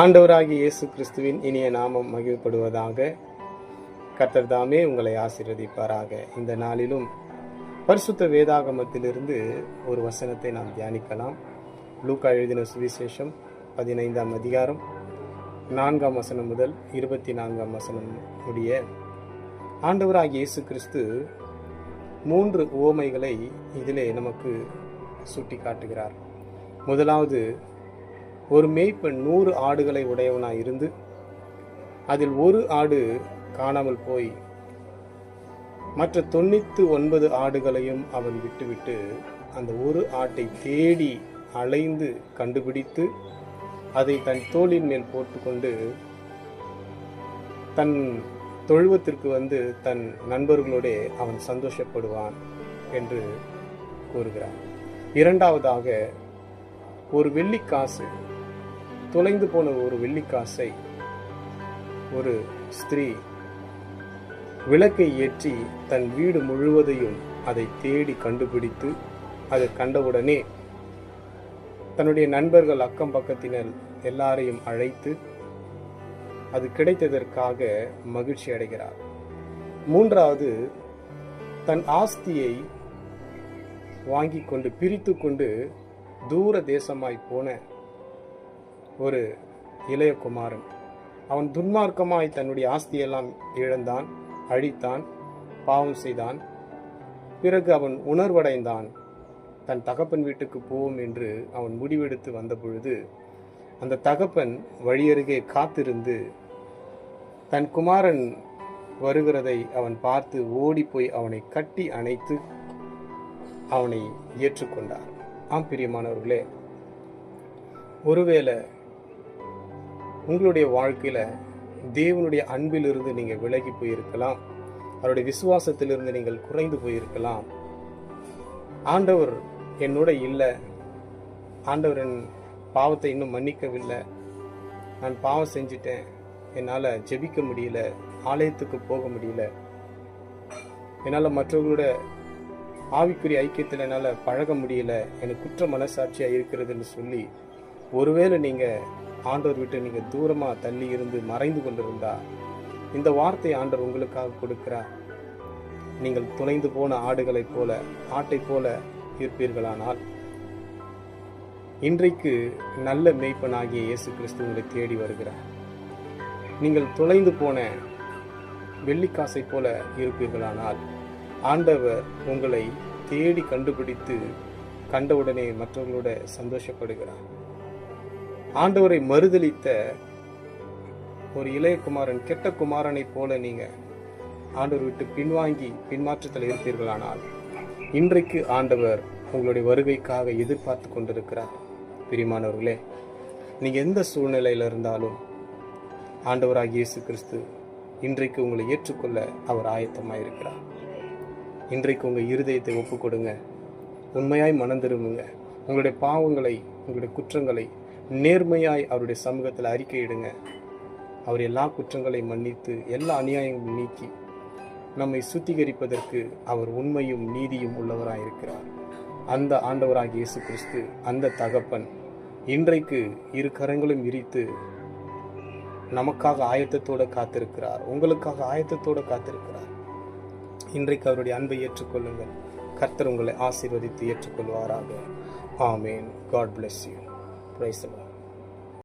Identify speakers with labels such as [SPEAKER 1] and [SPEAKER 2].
[SPEAKER 1] ஆண்டவராகிய இயேசு கிறிஸ்துவின் இனிய நாமம் மகிழ்ப்படுவதாக கர்த்தர் தாமே உங்களை ஆசீர்வதிப்பாராக. இந்த நாளிலும் பரிசுத்த வேதாகமத்திலிருந்து ஒரு வசனத்தை நாம் தியானிக்கலாம். லூக்கா எழுதின சுவிசேஷம் பதினைந்தாம் அதிகாரம் நான்காம் வசனம் முதல் இருபத்தி நான்காம் வசனம் முடிய ஆண்டவராகிய இயேசு கிறிஸ்து மூன்று ஓமைகளை இதிலே நமக்கு சுட்டி காட்டுகிறார் முதலாவது ஒரு மேய்ப்பன் நூறு ஆடுகளை உடையவனாய் இருந்து அதில் ஒரு ஆடு காணாமல் போய் மற்ற தொண்ணூத்து ஒன்பது ஆடுகளையும் அவன் விட்டுவிட்டு அந்த ஒரு ஆட்டை தேடி அலைந்து கண்டுபிடித்து அதை தன் தோளின் மேல் போட்டுக்கொண்டு தன் தொழுவத்திற்கு வந்து தன் நண்பர்களோட அவன் சந்தோஷப்படுவான் என்று கூறுகிறார் இரண்டாவதாக ஒரு வெள்ளிக்காசு தொலைந்து போன ஒரு வெள்ளிக்காசை ஒரு ஸ்திரீ விளக்கை ஏற்றி தன் வீடு முழுவதையும் அதை தேடி கண்டுபிடித்து அதை கண்டவுடனே தன்னுடைய நண்பர்கள் அக்கம் பக்கத்தினர் எல்லாரையும் அழைத்து அது கிடைத்ததற்காக மகிழ்ச்சி அடைகிறார். மூன்றாவது தன் ஆஸ்தியை வாங்கி கொண்டு பிரித்து கொண்டு தூர தேசமாய் போன ஒரு இளைய குமாரன். அவன் துன்மார்க்கமாய் தன்னுடைய ஆஸ்தியெல்லாம் இழந்தான் அழித்தான் பாவம் செய்தான். பிறகு அவன் உணர்வடைந்தான். தன் தகப்பன் வீட்டுக்கு போவோம் என்று அவன் முடிவெடுத்து வந்த பொழுது அந்த தகப்பன் வழியருகே காத்திருந்து தன் குமாரன் வருகிறதை அவன் பார்த்து ஓடிப்போய் அவனை கட்டி அணைத்து அவனை ஏற்றுக்கொண்டார். ஆம் பிரியமானவர்களே ஒருவேளை உங்களுடைய வாழ்க்கையில் தேவனுடைய அன்பிலிருந்து நீங்கள் விலகி போயிருக்கலாம். அவருடைய விசுவாசத்திலிருந்து நீங்கள் குறைந்து போயிருக்கலாம். ஆண்டவர் என்னோட இல்லை. ஆண்டவர் என் பாவத்தை இன்னும் மன்னிக்கவில்லை. நான் பாவம் செஞ்சிட்டேன். என்னால் ஜெபிக்க முடியல. ஆலயத்துக்கு போக முடியல. என்னால் மற்றவர்களோட ஆவிக்குரிய ஐக்கியத்தில் என்னால் பழக முடியல. எனக்கு குற்ற மனசாட்சியாக இருக்கிறதுன்னு சொல்லி ஒருவேளை நீங்கள் ஆண்டவர் விட்டு நீங்கள் தூரமாக தள்ளி இருந்து மறைந்து கொண்டிருந்தா இந்த வார்த்தை ஆண்டவர் உங்களுக்காக கொடுக்கிறார். நீங்கள் துளைந்து போன ஆடுகளைப் போல ஆட்டைப் போல இருப்பீர்களானால் இன்றைக்கு நல்ல மெய்ப்பனாகிய இயேசு கிறிஸ்து உங்களை தேடி வருகிறார். நீங்கள் தொலைந்து போன வெள்ளிக்காசை போல இருப்பீர்களானால் ஆண்டவர் உங்களை தேடி கண்டுபிடித்து கண்டவுடனே மற்றவர்களோட சந்தோஷப்படுகிறார். ஆண்டவரை மறுதலித்த ஒரு இளைய குமாரன் கெட்ட குமாரனை போல நீங்க ஆண்டவர் விட்டு பின்வாங்கி பின்மாற்றத்தில் இருப்பீர்களானால் இன்றைக்கு ஆண்டவர் உங்களுடைய வருகைக்காக எதிர்பார்த்து கொண்டிருக்கிறார். பிரிமானவர்களே நீங்க எந்த சூழ்நிலையில இருந்தாலும் ஆண்டவராக இயேசு கிறிஸ்து இன்றைக்கு உங்களை ஏற்றுக்கொள்ள அவர் ஆயத்தமாக இருக்கிறார். இன்றைக்கு உங்கள் இருதயத்தை ஒப்பு கொடுங்க. உண்மையாய் மனம் திரும்புங்க. உங்களுடைய பாவங்களை உங்களுடைய குற்றங்களை நேர்மையாய் அவருடைய சமூகத்தில் அறிக்கையிடுங்க. அவர் எல்லா குற்றங்களையும் மன்னித்து எல்லா அநியாயங்களும் நீக்கி நம்மை சுத்திகரிப்பதற்கு அவர் உண்மையும் நீதியும் உள்ளவராக இருக்கிறார். அந்த ஆண்டவராக இயேசு கிறிஸ்து அந்த தகப்பன் இன்றைக்கு இரு கரங்களும் விரித்து நமக்காக ஆயத்தத்தோடு காத்திருக்கிறார். உங்களுக்காக ஆயத்தத்தோடு காத்திருக்கிறார். இன்றைக்கு அவருடைய அன்பை ஏற்றுக்கொள்ளுங்கள். கர்த்தர் உங்களை ஆசீர்வதித்து ஏற்றுக்கொள்வாராக. ஆமேன். God bless you praise